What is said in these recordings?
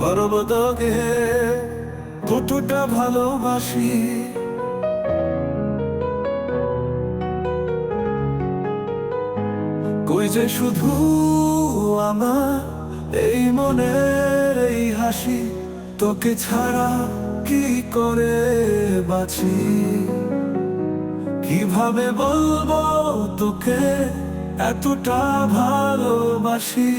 গর্ব তোকে কতটা ভালোবাসি। কই যে শুধু আমার এই মনের এই হাসি, তোকে ছাড়া কি করে বাঁচি? কীভাবে বলব তোকে এতটা ভালোবাসি?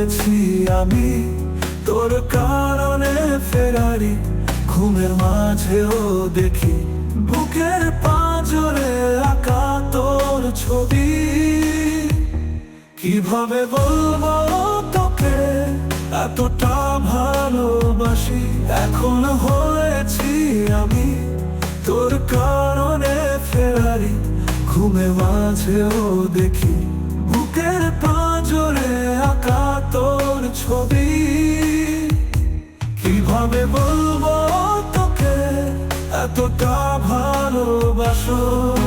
হয়েছি আমি। তোর কারণে ফেরারি ঘুমের মাঝেও দেখি। বুকের পাঁজরে আঁকা তোর ছবি। কীভাবে বলব তোকে? এতটা ভালোবাসি। এখন হয়েছি আমি। তোর কারণে ফেরারি ঘুমে মাঝেও দেখি। আঁকা তোর ছবি। কীভাবে বলব তোকে? এতটা ভালোবাসো।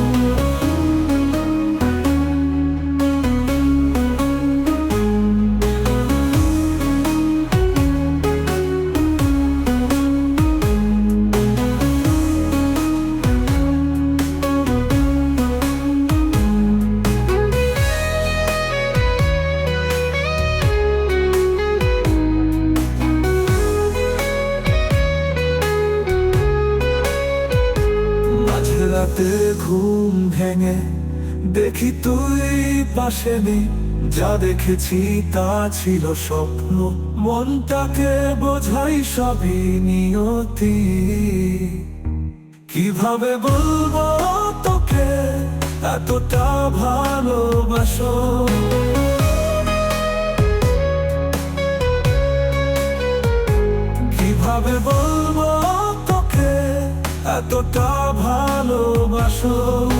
মাঝরাতে ঘুম ভেঙে দেখি তুই পাশে নেই। যা দেখেছি তা ছিল স্বপ্ন। মনটাকে বোঝাই সবই নিয়তি। কীভাবে বলব তোকে? এতটা ভালোবাসো। কীভাবে তোকে এতটা ভালোবাসো।